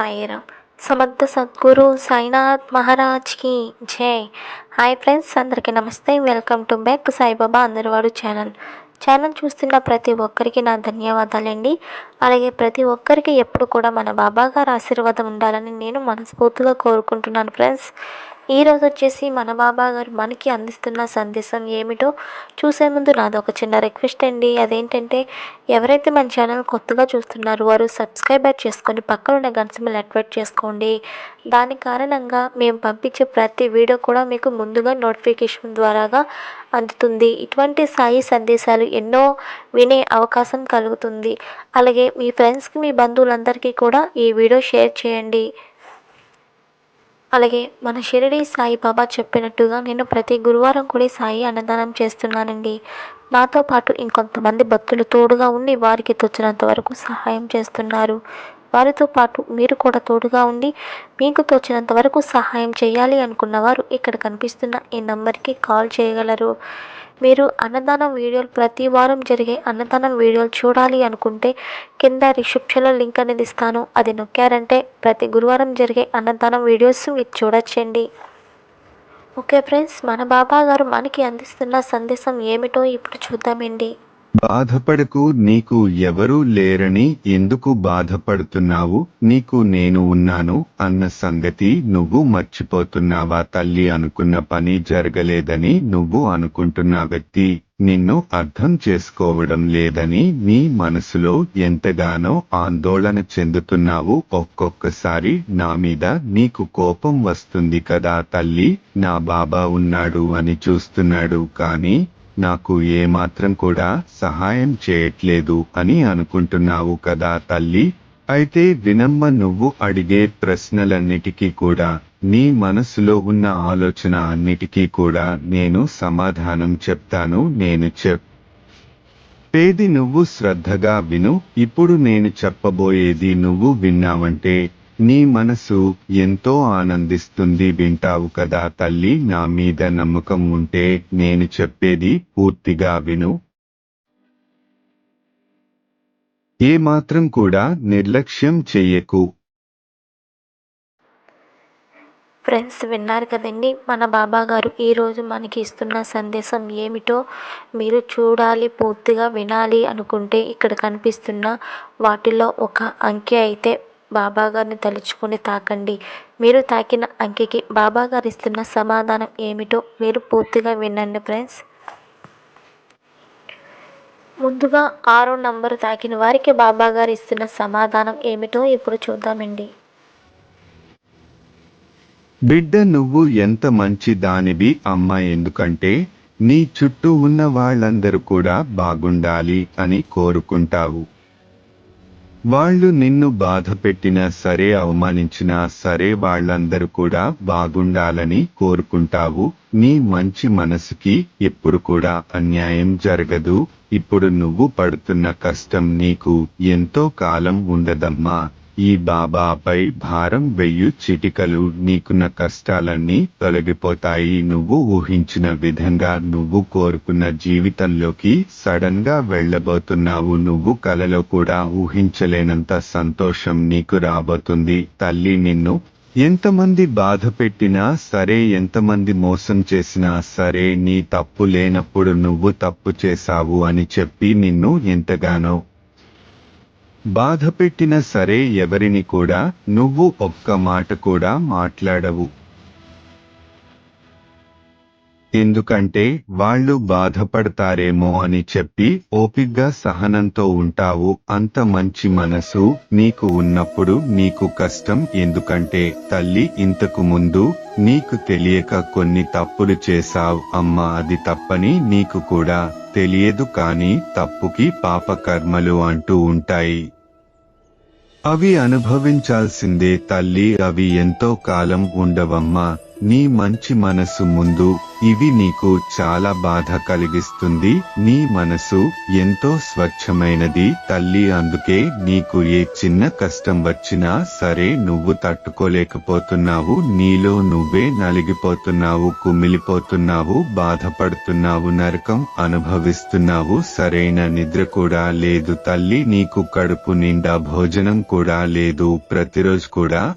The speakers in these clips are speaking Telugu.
సాయిరామ్ సమర్థ సద్గురు సాయినాథ్ మహారాజ్కి జై. హాయ్ ఫ్రెండ్స్ అందరికీ నమస్తే. వెల్కమ్ టు బ్యాక్ సాయిబాబా అందరివాడు ఛానల్. ఛానల్ చూస్తున్న ప్రతి ఒక్కరికి నా ధన్యవాదాలండి. అలాగే ప్రతి ఒక్కరికి ఎప్పుడు కూడా మన బాబా గారి ఆశీర్వాదం ఉండాలని నేను మనస్ఫూర్తిగా కోరుకుంటున్నాను ఫ్రెండ్స్. ఈరోజు వచ్చేసి మన బాబా గారు మనకి అందిస్తున్న సందేశం ఏమిటో చూసే ముందు నాది ఒక చిన్న రిక్వెస్ట్ అండి. అదేంటంటే ఎవరైతే మన ఛానల్ కొత్తగా చూస్తున్నారో వారు సబ్స్క్రైబర్ చేసుకొని పక్కన ఉన్న గంటసిమ్మలు యాక్టివేట్ చేసుకోండి. దాని కారణంగా మేము పంపించే ప్రతి వీడియో కూడా మీకు ముందుగా నోటిఫికేషన్ ద్వారాగా అందుతుంది. ఇటువంటి సాయి సందేశాలు ఎన్నో వినే అవకాశం కలుగుతుంది. అలాగే మీ ఫ్రెండ్స్కి మీ బంధువులందరికీ కూడా ఈ వీడియో షేర్ చేయండి. అలాగే మన షిరిడి సాయిబాబా చెప్పినట్టుగా నేను ప్రతి గురువారం కూడా సాయి అన్నదానం చేస్తున్నానండి. నాతో పాటు ఇంకొంతమంది భక్తులు తోడుగా ఉండి వారికి తోచినంత వరకు సహాయం చేస్తున్నారు. వారితో పాటు మీరు కూడా తోడుగా ఉండి మీకు తోచినంత వరకు సహాయం చేయాలి అనుకున్న వారు ఇక్కడ కనిపిస్తున్న ఈ నంబర్కి కాల్ చేయగలరు. మీరు అన్నదానం వీడియోలు ప్రతి వారం జరిగే అన్నదానం వీడియోలు చూడాలి అనుకుంటే కింద రిసెప్షన్లో లింక్ అనేది ఇస్తాను. అది నొక్కారంటే ప్రతి గురువారం జరిగే అన్నదానం వీడియోస్ మీరు చూడొచ్చండి. ఓకే ఫ్రెండ్స్ మన బాబా గారు మనకి అందిస్తున్న సందేశం ఏమిటో ఇప్పుడు చూద్దామండి. బాధపడకు నీకు ఎవరూ లేరని ఎందుకు బాధపడుతున్నావు? నీకు నేను ఉన్నాను అన్న సంగతి నువ్వు మర్చిపోతున్నావా తల్లి అనుకున్న పని జరగలేదని నువ్వు అనుకుంటున్న వ్యక్తి నిన్ను అర్థం చేసుకోవడం లేదని నీ మనసులో ఎంతగానో ఆందోళన చెందుతున్నావు. ఒక్కొక్కసారి నా మీద నీకు కోపం వస్తుంది కదా తల్లి నా బాబా ఉన్నాడు అని చూస్తున్నాడు కానీ నాకు ఏమాత్రం కూడా సహాయం చేయట్లేదు అని అనుకుంటున్నావు కదా తల్లి. అయితే వినమ్మ నువ్వు అడిగే ప్రశ్నలన్నిటికీ కూడా నీ మనసులో ఉన్న ఆలోచన అన్నిటికీ కూడా నేను సమాధానం చెప్తాను నేను చెప్. పేది నువ్వు శ్రద్ధగా విను ఇప్పుడు నేను చెప్పబోయేది నువ్వు విన్నావంటే నీ మనసు ఎంతో ఆనందిస్తుంది వింటావు కదా తల్లి నా మీద నమ్మకం ఉంటే నేను చెప్పేది పూర్తిగా విను. ఏమాత్రం కూడా నిర్లక్ష్యం చెయ్యకు. ఫ్రెండ్స్ విన్నారు కదండి మన బాబా గారు ఈరోజు మనకి ఇస్తున్న సందేశం ఏమిటో మీరు చూడాలి పూర్తిగా వినాలి అనుకుంటే ఇక్కడ కనిపిస్తున్న వాటిలో ఒక అంకె అయితే బాబా గారిని తలుచుకొని తాకండి. మీరు తాకిన అంకెకి బాబా గారు ఇస్తున్న సమాధానం ఏమిటో మీరు పూర్తిగా వినండి ఫ్రెండ్స్. ముందుగా ఆరో నంబరు తాకిన వారికి బాబా గారు ఇస్తున్న సమాధానం ఏమిటో ఇప్పుడు చూద్దామండి. బిడ్డ నువ్వు ఎంత మంచి దానివి అమ్మ ఎందుకంటే నీ చుట్టూ ఉన్న వాళ్ళందరూ కూడా బాగుండాలి అని కోరుకుంటావు. వాళ్ళు నిన్ను బాధ పెట్టినా సరే అవమానించినా సరే వాళ్ళందరూ కూడా బాగుండాలని కోరుకుంటావు. నీ మంచి మనసుకి ఎప్పుడు కూడా అన్యాయం జరగదు. ఇప్పుడు నువ్వు పడుతున్న కష్టం నీకు ఎంతో కాలం ఉండదమ్మా. ఈ బాబాపై భారం వెయ్యు చిటికలు నీకున్న కష్టాలన్నీ తొలగిపోతాయి. నువ్వు ఊహించిన విధంగా నువ్వు కోరుకున్న జీవితంలోకి సడన్గా వెళ్ళబోతున్నావు. నువ్వు కలలో కూడా ఊహించలేనంత సంతోషం నీకు రాబోతుంది. తల్లి నిన్ను ఎంతమంది బాధ పెట్టినా సరే ఎంతమంది మోసం చేసినా సరే నీ తప్పు లేనప్పుడు నువ్వు తప్పు చేశావు అని చెప్పి నిన్ను ఎంతగానో బాధ పెట్టిన సరే ఎవరిని కూడా నువ్వు ఒక్క మాట కూడా మాట్లాడవు. ఎందుకంటే వాళ్ళు బాధపడతారేమో అని చెప్పి ఓపిగ్గా సహనంతో ఉంటావు అంత మంచి మనసు నీకు ఉన్నప్పుడు నీకు కష్టం. ఎందుకంటే తల్లి ఇంతకు ముందు నీకు తెలియక కొన్ని తప్పులు చేశావు. అమ్మ అది తప్పని నీకు కూడా తెలియదు కానీ తప్పుకి పాప కర్మలు అంటూ ఉంటాయి. అవి అనుభవించాల్సిందే తల్లి అవి ఎంతో కాలం ఉండవమ్మా. నీ మంచి మనసు ముందు ఇవి నీకు చాలా బాధ కలిగిస్తుంది. నీ మనసు ఎంతో స్వచ్ఛమైనది తల్లి అందుకే నీకు ఏ చిన్న కష్టం వచ్చినా సరే నువ్వు తట్టుకోలేకపోతున్నావు. నీలో నువ్వే నలిగిపోతున్నావు కుమిలిపోతున్నావు బాధపడుతున్నావు నరకం అనుభవిస్తున్నావు. సరైన నిద్ర కూడా లేదు తల్లి నీకు కడుపు నిండా భోజనం కూడా లేదు ప్రతిరోజు కూడా.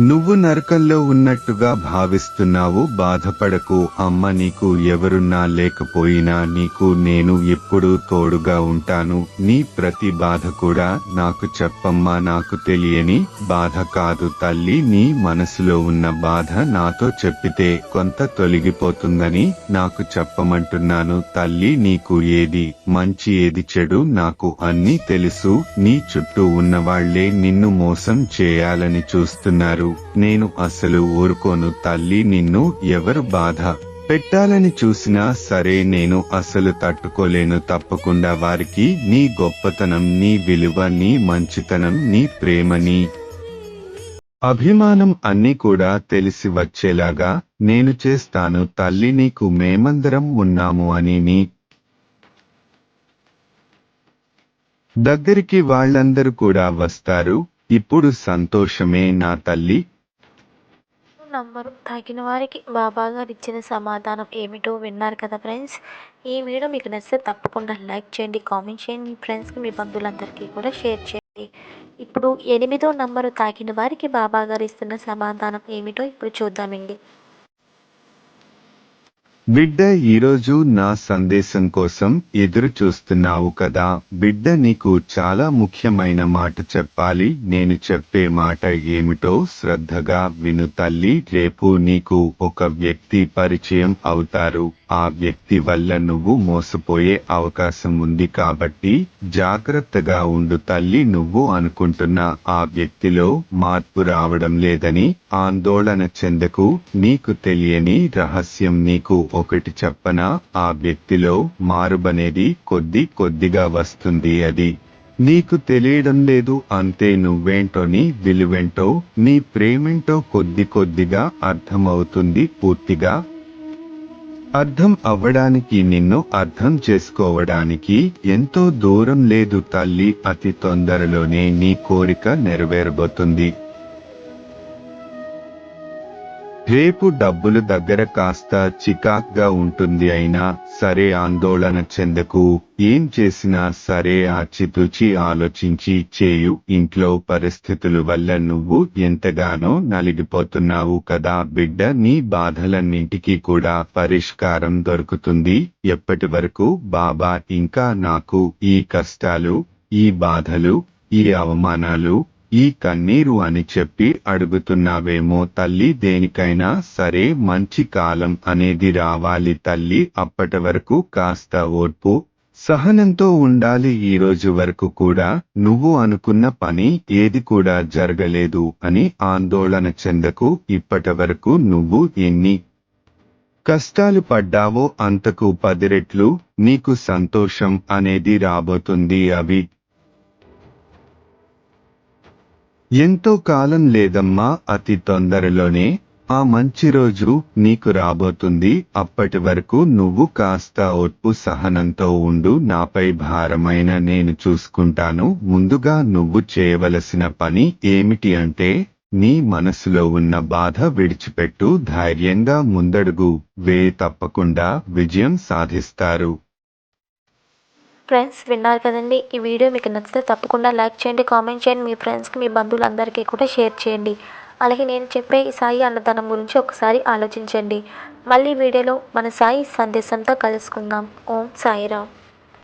నువ్వు నరకంలో ఉన్నట్టుగా భావిస్తున్నావు బాధపడకు. అమ్మ నీకు ఎవరున్నా లేకపోయినా నీకు నేను ఎప్పుడూ తోడుగా ఉంటాను. నీ ప్రతి బాధ కూడా నాకు చెప్పమ్మా నాకు తెలియని బాధ కాదు తల్లి. నీ మనసులో ఉన్న బాధ నాతో చెప్పితే కొంత తొలగిపోతుందని నాకు చెప్పమంటున్నాను. తల్లి నీకు ఏది మంచి ఏది చెడు నాకు అన్నీ తెలుసు. నీ చుట్టూ ఉన్నవాళ్ళే నిన్ను మోసం చేయాలని చూస్తున్నారు. నేను అసలు ఊరుకోను తల్లి నిన్ను ఎవరు బాధ పెట్టాలని చూసినా సరే నేను అసలు తట్టుకోలేను. తప్పకుండా వారికి నీ గొప్పతనం నీ విలువ నీ మంచితనం నీ ప్రేమని అభిమానం అన్నీ కూడా తెలిసి వచ్చేలాగా నేను చేస్తాను. తల్లి నీకు మేమందరం ఉన్నాము అని నీ దగ్గరికి వాళ్ళందరూ కూడా వస్తారు. ఇప్పుడు సంతోషమే నా తల్లి. నంబరు తాకిన వారికి బాబాగారు ఇచ్చిన సమాధానం ఏమిటో విన్నారు కదా ఫ్రెండ్స్. ఈ వీడియో మీకు నచ్చితే తప్పకుండా లైక్ చేయండి కామెంట్ చేయండి. మీ ఫ్రెండ్స్కి మీ బంధువులందరికీ కూడా షేర్ చేయండి. ఇప్పుడు ఎనిమిదో నంబరు తాకిన వారికి బాబాగారు ఇస్తున్న సమాధానం ఏమిటో ఇప్పుడు చూద్దామండి. బిడ్డ ఈరోజు నా సందేశం కోసం ఎదురు చూస్తున్నావు కదా. బిడ్డ నీకు చాలా ముఖ్యమైన మాట చెప్పాలి. నేను చెప్పే మాట ఏమిటో శ్రద్ధగా విను తల్లి. రేపు నీకు ఒక వ్యక్తి పరిచయం అవుతారు. ఆ వ్యక్తి వల్ల నువ్వు మోసపోయే అవకాశం ఉంది కాబట్టి జాగ్రత్తగా ఉండు తల్లి నువ్వు అనుకుంటున్న. ఆ వ్యక్తిలో మార్పు రావడం లేదని ఆందోళన చెందకు నీకు తెలియని రహస్యం నీకు ఒకటి చెప్పన ఆ వ్యక్తిలో మారుబనేది కొద్ది కొద్దిగా వస్తుంది అది. నీకు తెలియడం లేదు అంతే నువ్వేంటో నీ విలువెంటో నీ ప్రేమేంటో కొద్ది కొద్దిగా అర్థమవుతుంది పూర్తిగా. అర్థం అవ్వడానికి నిన్ను అర్థం చేసుకోవడానికి ఎంతో దూరం లేదు తల్లి అతి తొందరలోనే నీ కోరిక నెరవేరబోతుంది. రేపు డబ్బులు దగ్గర కాస్త చికాక్గా ఉంటుంది అయినా సరే ఆందోళన చెందకు. ఏం చేసినా సరే ఆచితూచి ఆలోచించి చేయు ఇంట్లో పరిస్థితుల వల్ల నువ్వు ఎంతగానో నలిగిపోతున్నావు కదా బిడ్డ నీ బాధలన్నింటికీ కూడా పరిష్కారం దొరుకుతుంది. ఎప్పటి వరకు బాబా ఇంకా నాకు ఈ కష్టాలు ఈ బాధలు ఈ అవమానాలు ఈ కన్నీరు అని చెప్పి అడుగుతున్నావేమో తల్లి దేనికైనా సరే మంచి కాలం అనేది రావాలి తల్లి అప్పటి వరకు కాస్త ఓర్పు సహనంతో ఉండాలి ఈ రోజు వరకు కూడా. నువ్వు అనుకున్న పని ఏది కూడా జరగలేదు అని ఆందోళన చెందకు ఇప్పటి వరకు నువ్వు ఎన్ని కష్టాలు పడ్డావో అంతకు పది రెట్లు నీకు సంతోషం అనేది రాబోతుంది అవి. ఎంతో కాలం లేదమ్మా అతి తొందరలోనే. ఆ మంచి రోజు నీకు రాబోతుంది. అప్పటి వరకు నువ్వు కాస్త ఓర్పు సహనంతో ఉండు. నాపై భారమైన నేను చూసుకుంటాను. ముందుగా నువ్వు చేయవలసిన పని ఏమిటి అంటే నీ మనసులో ఉన్న బాధ విడిచిపెట్టు. ధైర్యంగా ముందడుగు. వే తప్పకుండా విజయం సాధిస్తారు. ఫ్రెండ్స్ విన్నారు కదండి. ఈ వీడియో మీకు నచ్చితే తప్పకుండా లైక్ చేయండి కామెంట్ చేయండి. మీ ఫ్రెండ్స్కి మీ బంధువులందరికీ కూడా షేర్ చేయండి. అలాగే నేను చెప్పే ఈ సాయి అన్నదానం గురించి ఒకసారి ఆలోచించండి. మళ్ళీ వీడియోలో మన సాయి సందేశంతో కలుసుకుందాం. ఓం సాయిరామ్.